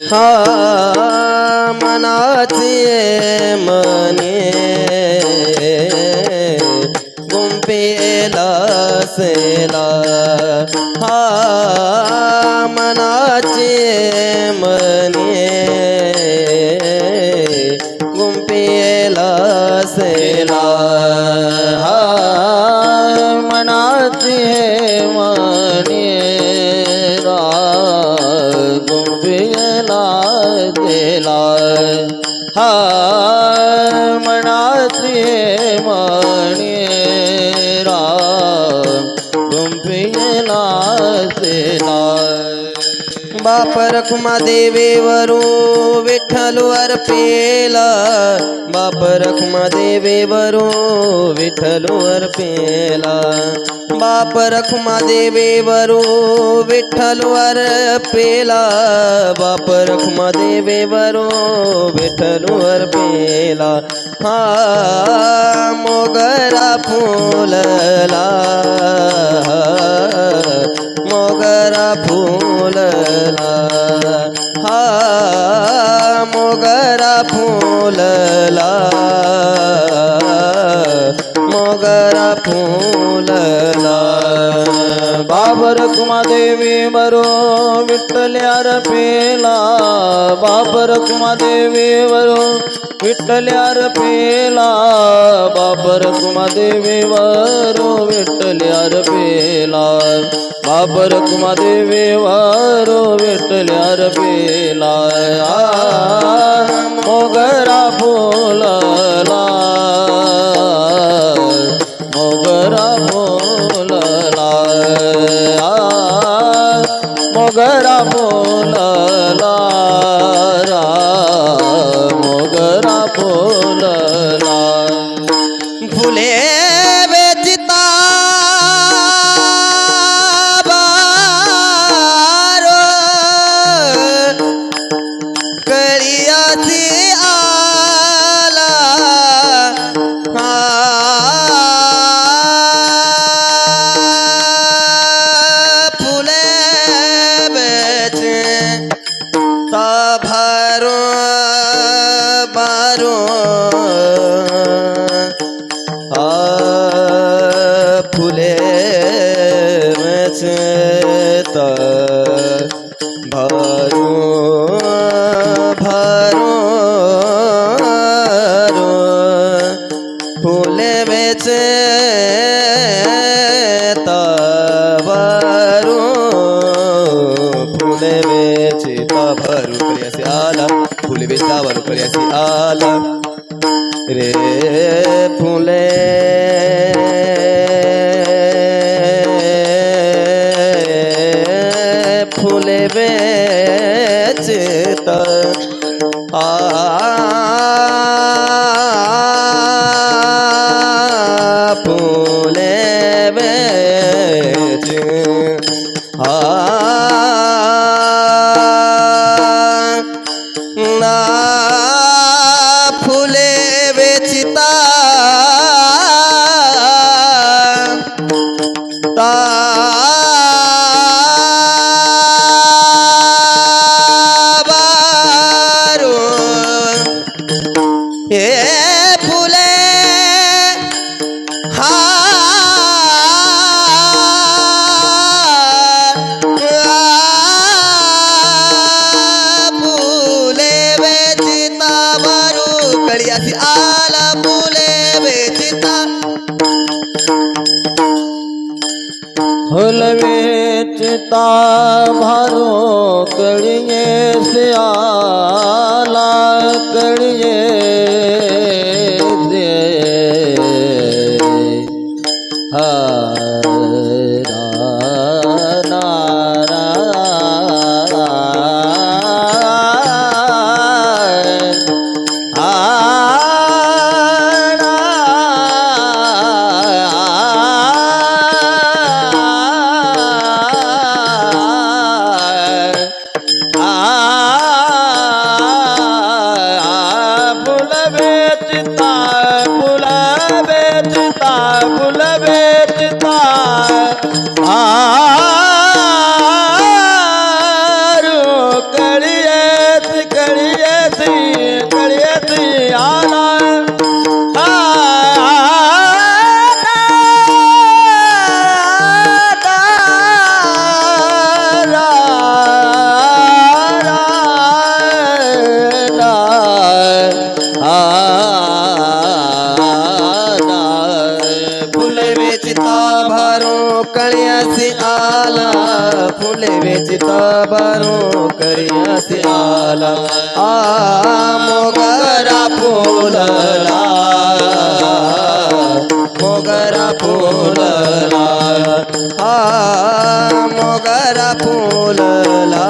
हा मनाचे मने गुंपेला सेला हा मनाचे मने गुंपेला सेला हा मनाचे मने हा मनाचे बाप रखुमा देवेवरू विठ्ठलवर पेला बाप रखुमा देवेवरू विठ्ठलवर पेला बाप रखुमा देवेवरू विठ्ठलवर पेला बाप रखुमा देवेवरू विठ्ठलवर पेला हा मोगरा फुलला फुलला. मोगरा फुलला. बाबर कुमादेवी मरो विठ्ठल्यार पेला. बाबर कुमादेवी वरो विठ्ठल्यार पेला. बाबर कुमादेवी वरो विठ्ठल्यार पेला. बाबर कुमादेवी वरो विठ्ठल्यार पेला. फुले बेचावारो आला. रे फुले फुलवेचता भारो कड़िए से आला कड़िए चिता फुले वेचित भरू कळीसी आला आ मोगरा फुलला मोगरा फुलला हा मोगरा फुलला